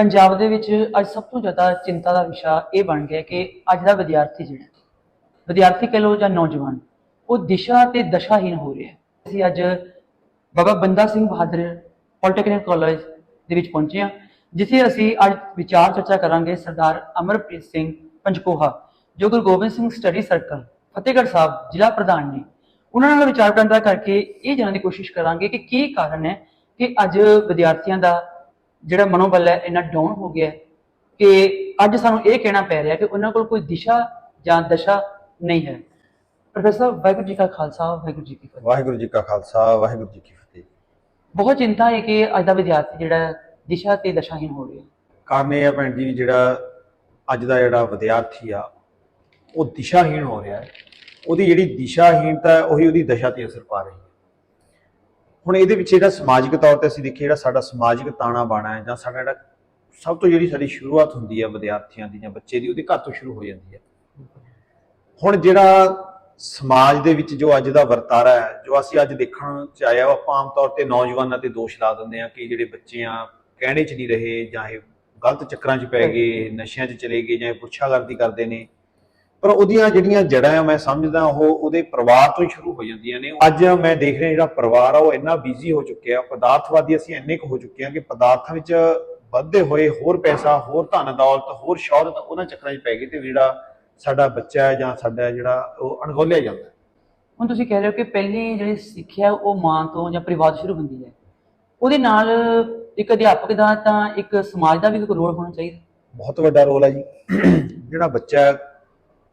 ਪੰਜਾਬ ਦੇ ਵਿੱਚ ਅੱਜ ਸਭ ਤੋਂ ਜ਼ਿਆਦਾ ਚਿੰਤਾ ਦਾ ਵਿਸ਼ਾ ਇਹ ਬਣ ਗਿਆ ਕਿ ਅੱਜ ਦਾ ਵਿਦਿਆਰਥੀ ਜਿਹੜਾ ਵਿਦਿਆਰਥੀ ਕਹ ਲੋ ਜਾਂ ਨੌਜਵਾਨ, ਉਹ ਦਿਸ਼ਾ ਤੇ ਦਸ਼ਾਹੀਨ ਹੋ ਰਿਹਾ ਹੈ। ਅਸੀਂ ਅੱਜ ਬਾਬਾ ਬੰਦਾ ਸਿੰਘ ਬਹਾਦਰ ਪੋਲੀਟੈਕਨਿਕ ਕਾਲਜ ਦੇ ਵਿੱਚ ਪਹੁੰਚੇ ਹਾਂ, ਜਿੱਥੇ ਅਸੀਂ ਅੱਜ ਵਿਚਾਰ ਚਰਚਾ ਕਰਾਂਗੇ ਸਰਦਾਰ ਅਮਰਪ੍ਰੀਤ ਸਿੰਘ ਪੰਚਕੋਹਾ ਜੋ ਗੁਰੂ ਗੋਬਿੰਦ ਸਿੰਘ ਸਟੱਡੀ ਸਰਕਲ, ਫਤਿਹਗੜ੍ਹ ਸਾਹਿਬ ਜ਼ਿਲ੍ਹਾ ਪ੍ਰਧਾਨ ਨੇ। ਉਹਨਾਂ ਨਾਲ ਵਿਚਾਰ ਕਰਨ ਕਰਕੇ ਇਹ ਜਾਣਨ ਦੀ ਕੋਸ਼ਿਸ਼ ਕਰਾਂਗੇ ਕਿ ਕੀ ਕਾਰਨ ਹੈ ਕਿ ਅੱਜ ਵਿਦਿਆਰਥੀਆਂ ਦਾ ਜਿਹੜਾ ਮਨੋਬਲ ਹੈ ਇੰਨਾ ਡਾਊਨ ਹੋ ਗਿਆ ਕਿ ਅੱਜ ਸਾਨੂੰ ਇਹ ਕਹਿਣਾ ਪੈ ਰਿਹਾ ਕਿ ਉਹਨਾਂ ਕੋਲ ਕੋਈ ਦਿਸ਼ਾ ਜਾਂ ਦਸ਼ਾ ਨਹੀਂ ਹੈ। ਪ੍ਰੋਫੈਸਰ ਵਾਹਿਗੁਰੂ ਜੀ ਕਾ ਖਾਲਸਾ ਵਾਹਿਗੁਰੂ ਜੀ ਕੀ ਫਤਿਹ। ਵਾਹਿਗੁਰੂ ਜੀ ਕਾ ਖਾਲਸਾ ਵਾਹਿਗੁਰੂ ਜੀ ਕੀ ਫਤਿਹ। ਬਹੁਤ ਚਿੰਤਾ ਹੈ ਕਿ ਅੱਜ ਦਾ ਵਿਦਿਆਰਥੀ ਜਿਹੜਾ ਦਿਸ਼ਾ ਤੇ ਦਸ਼ਾਹੀਨ ਹੋ ਰਿਹਾ ਕਾਰਨ ਇਹ ਹੈ ਭੈਣ ਜੀ ਜਿਹੜਾ ਅੱਜ ਦਾ ਜਿਹੜਾ ਵਿਦਿਆਰਥੀ ਆ ਉਹ ਦਿਸ਼ਾਹੀਣ ਹੋ ਰਿਹਾ ਹੈ। ਉਹਦੀ ਜਿਹੜੀ ਦਿਸ਼ਾਹੀਣਤਾ ਹੈ ਉਹੀ ਉਹਦੀ ਦਸ਼ਾ ਤੇ ਅਸਰ ਪਾ ਰਹੀ ਹੈ। ਹੁਣ ਇਹਦੇ ਵਿੱਚ ਜਿਹੜਾ ਸਮਾਜਿਕ ਤੌਰ ਤੇ ਅਸੀਂ ਦੇਖੀਏ ਜਿਹੜਾ ਸਾਡਾ ਸਮਾਜਿਕ ਤਾਣਾ ਬਾਣਾ ਹੈ ਜਾਂ ਸਾਡਾ ਜਿਹੜਾ ਸਭ ਤੋਂ ਜਿਹੜੀ ਸਾਡੀ ਸ਼ੁਰੂਆਤ ਹੁੰਦੀ ਹੈ ਵਿਦਿਆਰਥੀਆਂ ਦੀ ਜਾਂ ਬੱਚੇ ਦੀ ਉਹਦੇ ਘਰ ਤੋਂ ਸ਼ੁਰੂ ਹੋ ਜਾਂਦੀ ਹੈ। ਹੁਣ ਜਿਹੜਾ ਸਮਾਜ ਦੇ ਵਿੱਚ ਜੋ ਅੱਜ ਦਾ ਵਰਤਾਰਾ ਹੈ ਜੋ ਅਸੀਂ ਅੱਜ ਦੇਖਣ ਚ ਆਇਆ ਉਹ ਆਪਾਂ ਆਮ ਤੌਰ ਤੇ ਨੌਜਵਾਨਾਂ ਤੇ ਦੋਸ਼ ਲਾ ਦਿੰਦੇ ਆ ਕਿ ਜਿਹੜੇ ਬੱਚੇ ਆ ਕਹਿਣੇ ਚ ਨਹੀਂ ਰਹੇ ਜਾਂ ਇਹ ਗਲਤ ਚੱਕਰਾਂ 'ਚ ਪੈ ਗਏ ਨਸ਼ਿਆਂ 'ਚ ਚਲੇ ਗਏ ਜਾਂ ਇਹ ਪੁੱਛਾਗਰਦੀ ਕਰਦੇ ਨੇ। ਪਰ ਉਹਦੀਆਂ ਜਿਹੜੀਆਂ ਜੜਾਂ ਆ ਮੈਂ ਸਮਝਦਾ ਉਹ ਉਹਦੇ ਪਰਿਵਾਰ ਤੋਂ ਹੀ ਸ਼ੁਰੂ ਹੋ ਜਾਂਦੀਆਂ ਨੇ। ਅੱਜ ਮੈਂ ਦੇਖ ਰਿਹਾ ਜਿਹੜਾ ਪਰਿਵਾਰ ਆ ਉਹ ਇੰਨਾ ਬਿਜ਼ੀ ਹੋ ਚੁੱਕਿਆ ਪਦਾਰਥਵਾਦੀ ਅਸੀਂ ਇੰਨੇ ਕੁ ਹੋ ਚੁੱਕੇ ਆ ਕਿ ਪਦਾਰਥਾਂ ਵਿੱਚ ਵੱਧਦੇ ਹੋਏ ਹੋਰ ਪੈਸਾ ਹੋਰ ਧਨ ਦੌਲਤ ਹੋਰ ਸ਼ੌਹਰਤ ਉਹਨਾਂ ਚੱਕਰਾਂ 'ਚ ਪੈ ਗਏ ਤੇ ਜਿਹੜਾ ਸਾਡਾ ਬੱਚਾ ਹੈ ਜਾਂ ਸਾਡਾ ਜਿਹੜਾ ਉਹ ਅਣਗੌਲਿਆ ਜਾਂਦਾ। ਹੁਣ ਤੁਸੀਂ ਕਹਿ ਰਹੇ ਹੋ ਕਿ ਪਹਿਲੀ ਜਿਹੜੀ ਸਿੱਖਿਆ ਉਹ ਮਾਂ ਤੋਂ ਜਾਂ ਪਰਿਵਾਰ ਤੋਂ ਸ਼ੁਰੂ ਹੁੰਦੀ ਹੈ। ਉਹਦੇ ਨਾਲ ਇੱਕ ਅਧਿਆਪਕ ਦਾ ਤਾਂ ਇੱਕ ਸਮਾਜ ਦਾ ਵੀ ਕੋਈ ਰੋਲ ਹੋਣਾ ਚਾਹੀਦਾ। ਬਹੁਤ ਵੱਡਾ ਰੋਲ ਹੈ ਜੀ। ਜਿਹੜਾ ਬੱਚਾ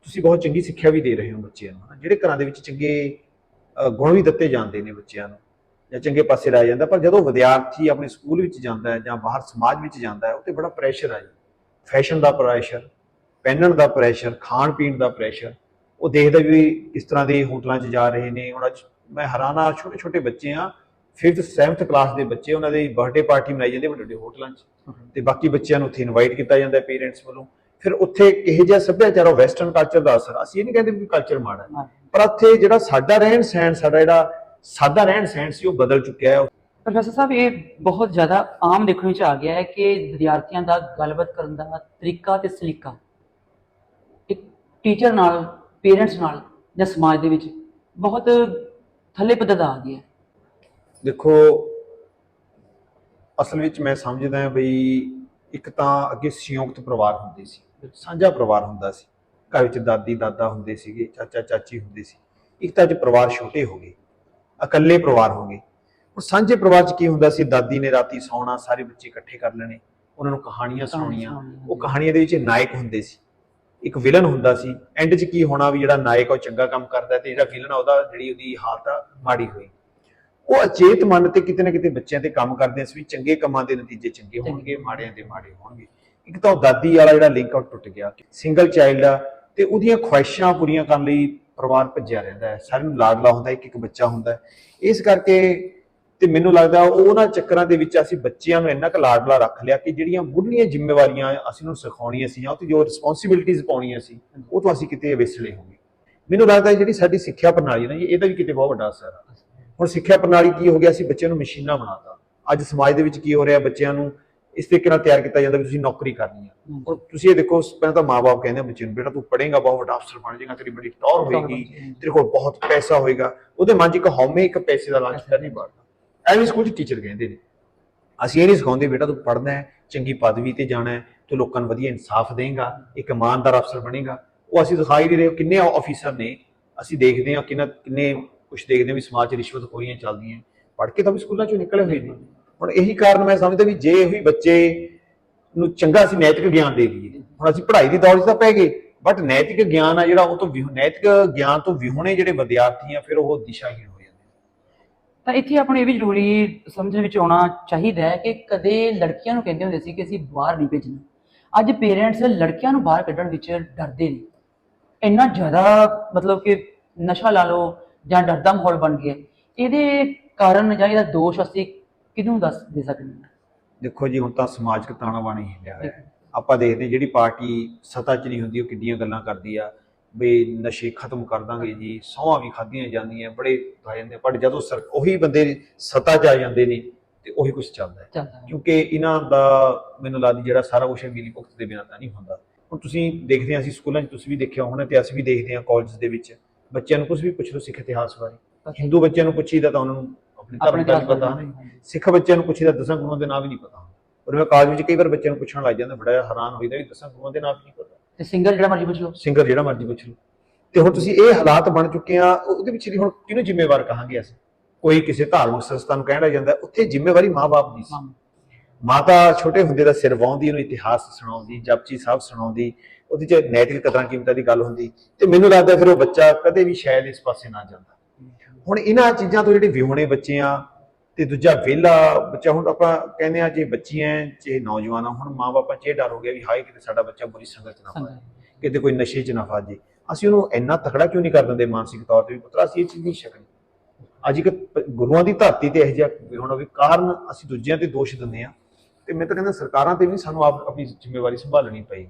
ਤੁਸੀਂ ਬਹੁਤ ਚੰਗੀ ਸਿੱਖਿਆ ਵੀ ਦੇ ਰਹੇ ਹੋ ਬੱਚਿਆਂ ਨੂੰ। ਜਿਹੜੇ ਘਰਾਂ ਦੇ ਵਿੱਚ ਚੰਗੇ ਗੁਣ ਵੀ ਦਿੱਤੇ ਜਾਂਦੇ ਨੇ ਬੱਚਿਆਂ ਨੂੰ, ਜਾਂ ਚੰਗੇ ਪਾਸੇ ਲਾਇਆ ਜਾਂਦਾ, ਪਰ ਜਦੋਂ ਵਿਦਿਆਰਥੀ ਆਪਣੇ ਸਕੂਲ ਵਿੱਚ ਜਾਂਦਾ ਹੈ ਜਾਂ ਬਾਹਰ ਸਮਾਜ ਵਿੱਚ ਜਾਂਦਾ ਹੈ ਉੱਤੇ ਬੜਾ ਪ੍ਰੈਸ਼ਰ ਹੈ ਜੀ। ਫੈਸ਼ਨ ਦਾ ਪ੍ਰੈਸ਼ਰ ਪਹਿਨਣ ਦਾ ਪ੍ਰੈਸ਼ਰ ਖਾਣ ਪੀਣ ਦਾ ਪ੍ਰੈਸ਼ਰ ਉਹ ਦੇਖਦਾ ਵੀ ਕਿਸ ਤਰ੍ਹਾਂ ਦੇ ਹੋਟਲਾਂ 'ਚ ਜਾ ਰਹੇ ਨੇ। ਹੁਣ ਅੱਜ ਮੈਂ ਹੈਰਾਨਾ ਛੋਟੇ ਛੋਟੇ ਬੱਚੇ ਆ 5th 7th ਕਲਾਸ ਦੇ ਬੱਚੇ, ਉਹਨਾਂ ਦੇ ਬਰਥਡੇ ਪਾਰਟੀ ਮਨਾਈ ਜਾਂਦੀ ਹੈ ਵੱਡੇ ਵੱਡੇ ਹੋਟਲਾਂ 'ਚ। ਤੇ ਬਾਕੀ ਬੱਚਿਆਂ ਨੂੰ ਉੱਥੇ ਇਨਵਾਈਟ ਕੀਤਾ ਜਾਂਦਾ ਪੇਰੈਂਟਸ ਵੱਲੋਂ। ਫਿਰ ਉੱਥੇ ਕਿਹੋ ਜਿਹਾ ਸੱਭਿਆਚਾਰ ਉਹ ਵੈਸਟਰਨ ਕਲਚਰ ਦਾ ਅਸਰ ਅਸੀਂ ਇਹ ਨਹੀਂ ਕਹਿੰਦੇ ਵੀ ਕਲਚਰ ਮਾੜਾ ਹੈ। ਪਰ ਉੱਥੇ ਜਿਹੜਾ ਸਾਡਾ ਰਹਿਣ ਸਹਿਣ ਸਾਡਾ ਜਿਹੜਾ ਸਾਦਾ ਰਹਿਣ ਸਹਿਣ ਸੀ ਉਹ ਬਦਲ ਚੁੱਕਿਆ ਹੈ। ਪ੍ਰੋਫੈਸਰ ਸਾਹਿਬ ਇਹ ਬਹੁਤ ਜ਼ਿਆਦਾ ਆਮ ਦੇਖਣ ਵਿੱਚ ਆ ਗਿਆ ਹੈ ਕਿ ਵਿਦਿਆਰਥੀਆਂ ਦਾ ਗੱਲਬਾਤ ਕਰਨ ਦਾ ਤਰੀਕਾ ਤੇ ਸਲੀਕਾ ਇੱਕ ਟੀਚਰ ਨਾਲ ਪੇਰੈਂਟਸ ਨਾਲ ਜਾਂ ਸਮਾਜ ਦੇ ਵਿੱਚ ਬਹੁਤ ਥੱਲੇ ਪੱਧਰ ਦਾ ਆ ਗਿਆ ਹੈ। ਦੇਖੋ ਅਸਲ ਵਿੱਚ ਮੈਂ ਸਮਝਦਾ ਹਾਂ ਬਈ ਇੱਕ ਤਾਂ ਅੱਗੇ ਸੰਯੁਕਤ ਪਰਿਵਾਰ ਹੁੰਦੇ ਸੀ। ਸਾਂਝਾ ਪਰਿਵਾਰ ਹੁੰਦਾ ਸੀ। ਘਰ ਵਿੱਚ ਦਾਦੀ ਦਾਦਾ ਹੁੰਦੇ ਸੀਗੇ ਚਾਚਾ ਚਾਚੀ ਹੁੰਦੇ ਸੀ। ਇੱਕ ਤਾਂ ਅੱਜ ਪਰਿਵਾਰ ਛੋਟੇ ਹੋ ਗਏ ਇਕੱਲੇ ਪਰਿਵਾਰ ਹੋ ਗਏ। ਹੁਣ ਸਾਂਝੇ ਪਰਿਵਾਰ 'ਚ ਕੀ ਹੁੰਦਾ ਸੀ? ਦਾਦੀ ਨੇ ਰਾਤੀ ਸੌਣਾ ਸਾਰੇ ਬੱਚੇ ਇਕੱਠੇ ਕਰ ਲੈਣੇ ਉਹਨਾਂ ਨੂੰ ਕਹਾਣੀਆਂ ਸੁਣਾਉਣੀਆਂ। ਉਹ ਕਹਾਣੀਆਂ ਦੇ ਵਿੱਚ ਨਾਇਕ ਹੁੰਦੇ ਸੀ। ਇੱਕ ਵਿਲਨ ਹੁੰਦਾ ਸੀ। ਐਂਡ 'ਚ ਕੀ ਹੋਣਾ ਵੀ ਜਿਹੜਾ ਨਾਇਕ ਉਹ ਚੰਗਾ ਕੰਮ ਕਰਦਾ ਤੇ ਜਿਹੜਾ ਵਿਲਨ ਆ ਉਹਦਾ ਜਿਹੜੀ ਉਹਦੀ ਹਾਲਤ ਆ ਮਾੜੀ ਹੋਈ। ਉਹ ਅਚੇਤ ਮਨ ਤੇ ਕਿਤੇ ਨਾ ਕਿਤੇ ਬੱਚਿਆਂ ਤੇ ਕੰਮ ਕਰਦੇ ਸੀ ਵੀ ਚੰਗੇ ਕੰਮਾਂ ਦੇ ਨਤੀਜੇ ਚੰਗੇ। ਹੋਣਗੇ ਮਾੜਿਆਂ ਦੇ ਮਾੜੇ ਹੋਣਗੇ। ਇੱਕ ਤਾਂ ਉਹ ਦਾਦੀ ਵਾਲਾ ਜਿਹੜਾ ਲਿੰਕ ਆਊਟ ਟੁੱਟ ਗਿਆ ਸਿੰਗਲ ਚਾਈਲਡ ਆ ਤੇ ਉਹਦੀਆਂ ਖੁਆਇਸ਼ਾਂ ਪੂਰੀਆਂ ਕਰਨ ਲਈ ਪਰਿਵਾਰ ਭੱਜਿਆ ਰਹਿੰਦਾ ਹੈ। ਸਾਰਿਆਂ ਨੂੰ ਲਾਡਲਾ ਹੁੰਦਾ ਇੱਕ ਇੱਕ ਬੱਚਾ ਹੁੰਦਾ ਇਸ ਕਰਕੇ ਤੇ ਮੈਨੂੰ ਲੱਗਦਾ ਉਹਨਾਂ ਚੱਕਰਾਂ ਦੇ ਵਿੱਚ ਅਸੀਂ ਬੱਚਿਆਂ ਨੂੰ ਇੰਨਾ ਕੁ ਲਾਡਲਾ ਰੱਖ ਲਿਆ ਕਿ ਜਿਹੜੀਆਂ ਮੁੱਢਲੀਆਂ ਜ਼ਿੰਮੇਵਾਰੀਆਂ ਅਸੀਂ ਉਹਨੂੰ ਸਿਖਾਉਣੀਆਂ ਸੀ ਜਾਂ ਉਹ ਤੇ ਜੋ ਰਿਸਪੌਂਸਿਬਿਲਿਟੀਆਂ ਪਾਉਣੀਆਂ ਸੀ ਉਹ ਤੋਂ ਅਸੀਂ ਕਿਤੇ ਵਿਸਲੇ ਹੋ ਗਏ ਮੈਨੂੰ ਲੱਗਦਾ ਜਿਹੜੀ ਸਾਡੀ ਸਿੱਖਿਆ ਪ੍ਰਣਾਲੀ ਨਾ ਜੀ, ਇਹਦਾ ਵੀ ਕਿਤੇ ਬਹੁਤ ਵੱਡਾ ਅਸਰ ਆ। ਹੁਣ ਸਿੱਖਿਆ ਪ੍ਰਣਾਲੀ ਕੀ ਹੋ ਗਿਆ? ਸੀ ਬੱਚਿਆਂ ਨੂੰ ਮਸ਼ੀਨਾਂ ਬਣਾਤਾ। ਅੱਜ ਸਮਾਜ ਦੇ ਵਿੱਚ ਕੀ ਹੋ ਰਿਹਾ? ਬੱਚਿਆਂ ਨੂੰ ਇਸ ਤਰੀਕੇ ਨਾਲ ਤਿਆਰ ਕੀਤਾ ਜਾਂਦਾ ਵੀ ਤੁਸੀਂ ਨੌਕਰੀ ਕਰਨੀ ਹੈ। ਹੁਣ ਤੁਸੀਂ ਇਹ ਦੇਖੋ ਪਹਿਲਾਂ ਤਾਂ ਮਾਪੇ ਕਹਿੰਦੇ ਆ ਬੱਚੇ ਨੂੰ ਬੇਟਾ ਤੂੰ ਪੜ੍ਹੇਗਾ ਬਹੁਤ ਵੱਡਾ ਅਫਸਰ ਬਣ ਜਾਏਗਾ ਤੇਰੀ ਬੜੀ ਟੌਰ ਹੋਏਗੀ ਤੇਰੇ ਕੋਲ ਬਹੁਤ ਪੈਸਾ ਹੋਏਗਾ। ਉਹਦੇ ਮਨ 'ਚ ਇੱਕ ਹਉਮੈ ਇੱਕ ਪੈਸੇ ਦਾ ਲਾਲਚ ਨਹੀਂ ਬਣਦਾ। ਐਵੇਂ ਸਕੂਲ 'ਚ ਟੀਚਰ ਕਹਿੰਦੇ ਨੇ ਅਸੀਂ ਇਹ ਨਹੀਂ ਸਿਖਾਉਂਦੇ ਬੇਟਾ ਤੂੰ ਪੜ੍ਹਨਾ ਹੈ ਚੰਗੀ ਪਦਵੀ ਤੇ ਜਾਣਾ ਹੈ ਤੂੰ ਲੋਕਾਂ ਨੂੰ ਵਧੀਆ ਇਨਸਾਫ ਦੇਂਗਾ ਇੱਕ ਇਮਾਨਦਾਰ ਅਫਸਰ ਬਣੇਗਾ। ਉਹ ਅਸੀਂ ਦਿਖਾਈ ਨਹੀਂ ਰਹੇ ਕਿੰਨੇ ਅਫੀਸਰ ਨੇ ਅਸੀਂ ਦੇਖਦੇ ਹਾਂ ਕਿੰਨਾ ਕਿੰਨੇ ਕੁਝ ਦੇਖਦੇ ਹਾਂ ਵੀ ਸਮਾਜ 'ਚ ਰਿਸ਼ਵਤਖੋਰੀਆਂ ਚੱਲਦੀਆਂ। ਪੜ੍ਹ ਕੇ ਤਾਂ ਵੀ ਸਕੂਲਾਂ 'ਚੋਂ ਨਿਕਲੇ ਹੋਏ ਨੇ। ਹੁਣ ਇਹੀ ਕਾਰਨ ਮੈਂ ਸਮਝਦਾ ਵੀ ਜੇ ਉਹੀ ਬੱਚੇ ਨੂੰ ਚੰਗਾ ਅਸੀਂ ਨੈਤਿਕ ਗਿਆਨ ਦੇ ਦਈਏ, ਹੁਣ ਅਸੀਂ ਪੜ੍ਹਾਈ ਦੀ ਦੌੜ 'ਚ ਤਾਂ ਪੈ ਗਏ ਬਟ ਨੈਤਿਕ ਗਿਆਨ ਆ ਜਿਹੜਾ ਉਹ ਤੋਂ ਨੈਤਿਕ ਗਿਆਨ ਤੋਂ ਵਿਹੂਣੇ ਜਿਹੜੇ ਵਿਦਿਆਰਥੀ ਆ, ਫਿਰ ਉਹ ਦਿਸ਼ਾਹੀਣ ਹੋ ਜਾਂਦੇ ਤਾਂ ਇੱਥੇ ਆਪਾਂ ਇਹ ਵੀ ਜ਼ਰੂਰੀ ਸਮਝਣ ਵਿੱਚ ਆਉਣਾ ਚਾਹੀਦਾ ਹੈ ਕਿ ਕਦੇ ਲੜਕੀਆਂ ਨੂੰ ਕਹਿੰਦੇ ਹੁੰਦੇ ਸੀ ਕਿ ਅਸੀਂ ਬਾਹਰ ਨਹੀਂ ਭੇਜਣਾ। ਅੱਜ ਪੇਰੈਂਟਸ ਲੜਕੀਆਂ ਨੂੰ ਬਾਹਰ ਕੱਢਣ ਵਿੱਚ ਡਰਦੇ ਨੇ। ਇੰਨਾ ਜ਼ਿਆਦਾ ਮਤਲਬ ਕਿ ਨਸ਼ਾ ਲਾ ਲਓ ਜਾਂ ਡਰ ਦਾ ਮਾਹੌਲ ਬਣ ਗਿਆ। ਇਹਦੇ ਕਾਰਨ ਜਾਂ ਇਹਦਾ ਦੋਸ਼ ਅਸੀਂ ਕਿਹਨੂੰ ਦੱਸ ਦੇ ਸਕਦੇ ਹਾਂ ਦੇਖੋ ਜੀ ਹੁਣ ਤਾਂ ਸਮਾਜਿਕ ਤਾਣਾ ਬਾਣੀ ਹਿੱਲਿਆ ਹੋਇਆ। ਹੈ। ਆਪਾਂ ਦੇਖਦੇ ਹਾਂ ਜਿਹੜੀ ਪਾਰਟੀ ਸੱਤਾ 'ਚ ਨਹੀਂ ਹੁੰਦੀ ਉਹ ਕਿੱਡੀਆਂ ਗੱਲਾਂ ਕਰਦੀ ਆ। ਵੀ ਨਸ਼ੇ ਖਤਮ ਕਰ ਦਾਂਗੇ ਜੀ ਸੌਹਾਂ ਵੀ ਖਾਧੀਆਂ ਜਾਂਦੀਆਂ ਬੜੇ ਆ ਜਾਂਦੇ ਪਰ ਜਦੋਂ ਸਰ ਉਹੀ ਬੰਦੇ ਸੱਤਾ 'ਚ ਆ ਜਾਂਦੇ ਨੇ ਤੇ ਉਹੀ ਕੁਝ ਚੱਲਦਾ ਹੈ। ਚੱਲਦਾ ਹੈ। ਕਿਉਂਕਿ ਇਹਨਾਂ ਦਾ ਮੈਨੂੰ ਲੱਗਦਾ ਜਿਹੜਾ ਸਾਰਾ ਕੁਝ ਮਿਲੀ ਭੁਗਤ ਦੇ ਬਿਨਾਂ ਤਾਂ ਨਹੀਂ ਹੁੰਦਾ। ਹੁਣ ਤੁਸੀਂ ਦੇਖਦੇ ਹਾਂ ਅਸੀਂ ਸਕੂਲਾਂ 'ਚ ਤੁਸੀਂ ਵੀ ਦੇਖਿਆ ਹੋਣਾ ਤੇ ਅਸੀਂ ਵੀ ਦੇਖਦੇ ਹਾਂ ਕਾਲਜ ਦੇ ਵਿੱਚ। ਬੱਚਿਆਂ ਨੂੰ ਕੁਝ ਵੀ ਪੁੱਛ ਲਓ ਸਿੱਖ ਇਤਿਹਾਸ ਬਾਰੇ। ਹਿੰਦੂ ਬੱਚਿਆਂ ਨੂੰ ਪੁੱਛੀਦਾ ਤਾਂ ਉਹਨਾਂ ਨੂੰ ਆਪਣੇ ਧਰਮ ਦਾ ਨਹੀਂ ਪਤਾ। ਸਿੱਖ ਬੱਚਿਆਂ ਨੂੰ ਪੁੱਛੀਦਾ ਦਸਾਂ ਗੁਰੂਆਂ ਦੇ ਨਾਮ ਵੀ ਨਹੀਂ ਪਤਾ ਔਰ ਮੈਂ ਕਾਲਜ ਵਿੱਚ ਕਈ ਵਾਰ ਬੱਚਿਆਂ ਨੂੰ ਪੁੱਛਣ ਲੱਗ ਜਾਂਦਾ ਬੜਾ ਹੈਰਾਨ ਹੋਈਦਾ ਵੀ ਦਸਾਂ ਗੁਰੂਆਂ ਦੇ ਨਾਮ ਨਹੀਂ ਪਤਾ। ਤੇ ਸਿੰਗਰ ਜਿਹੜਾ ਮਰਜ਼ੀ ਪੁੱਛ ਲਓ। ਸਿੰਗਰ ਜਿਹੜਾ ਮਰਜ਼ੀ ਪੁੱਛ ਲਓ। ਤੇ ਹੁਣ ਤੁਸੀਂ ਇਹ ਹਾਲਾਤ ਬਣ ਚੁੱਕੇ ਆ ਉਹਦੇ ਵਿੱਚ ਦੀ ਹੁਣ ਕਿਹਨੂੰ ਜ਼ਿੰਮੇਵਾਰ ਕਹਾਂਗੇ ਅਸੀਂ? ਕੋਈ ਕਿਸੇ ਧਾਰਮਿਕ ਸੰਸਥਾ ਨੂੰ ਕਹਿਣਾ ਜਾਂਦਾ ਉੱਥੇ ਜ਼ਿੰਮੇਵਾਰੀ ਮਾਂ-ਬਾਪ ਦੀ ਸੀ। ਮਾਤਾ ਛੋਟੇ ਹੁੰਦੇ ਦਾ ਸਿਰ ਵਾਉਂਦੀ ਉਹਨੂੰ ਇਤਿਹਾਸ ਸੁਣਾਉਂਦੀ ਜਪਜੀ ਸਾਹਿਬ ਸੁਣਾਉਂਦੀ ਉਹਦੇ ਚ ਨੈਤਿਕ ਕਦਰਾਂ ਕੀਮਤਾਂ ਦੀ ਗੱਲ ਹੁੰਦੀ। ਤੇ ਮੈਨੂੰ ਲੱਗਦਾ ਫਿਰ ਉਹ ਬੱਚਾ ਕਦੇ ਵੀ ਸ਼ਾਇਦ ਇਸ ਪਾਸੇ ਨਾ ਜਾਂਦਾ। ਹੁਣ ਇਹਨਾਂ ਚੀਜ਼ਾਂ ਤੋਂ ਜਿਹੜੇ ਵਿਹੋਣੇ ਬੱਚੇ ਆ ਤੇ ਦੂਜਾ ਵਿਹਲਾ ਬੱਚਾ ਹੁਣ ਆਪਾਂ ਕਹਿੰਦੇ ਆ ਜੇ ਬੱਚੀਆਂ ਚਾਹੇ ਨੌਜਵਾਨ ਆ ਹੁਣ ਮਾਂ-ਬਾਪਾਂ 'ਚ ਇਹ ਡਰ ਹੋ ਗਿਆ ਵੀ ਹਾਏ ਕਿਤੇ ਸਾਡਾ ਬੱਚਾ ਬੁਰੀ ਸੰਗਤ 'ਚ ਨਾ ਫਸੇ। ਕਿਤੇ ਕੋਈ ਨਸ਼ੇ 'ਚ ਨਾ ਫਸ ਜੇ ਅਸੀਂ ਉਹਨੂੰ ਇੰਨਾ ਤਕੜਾ ਕਿਉਂ ਨਹੀਂ ਕਰ ਦਿੰਦੇ ਮਾਨਸਿਕ ਤੌਰ ਤੇ ਵੀ ਪੁੱਤਰਾ ਅਸੀਂ ਇਹ ਚੀਜ਼ ਨਹੀਂ ਛਕਣੀ ਅੱਜ ਇੱਕ ਗੁਰੂਆਂ ਦੀ ਧਰਤੀ ਤੇ ਇਹ ਜਿਹਾ ਹੋਣਾ ਵੀ ਕਾਰਨ ਅਸੀਂ ਦੂਜਿਆਂ ਤੇ ਦੋਸ਼ ਦਿੰਦੇ ਆ ਤੇ ਮੈਂ ਤਾਂ ਕਹਿੰਦਾ ਸਰਕਾਰਾਂ ਤੇ ਵੀ ਸਾਨੂੰ ਆਪ ਆਪਣੀ ਜ਼ਿੰਮੇਵਾਰੀ ਸੰਭਾਲਣੀ ਪਏਗੀ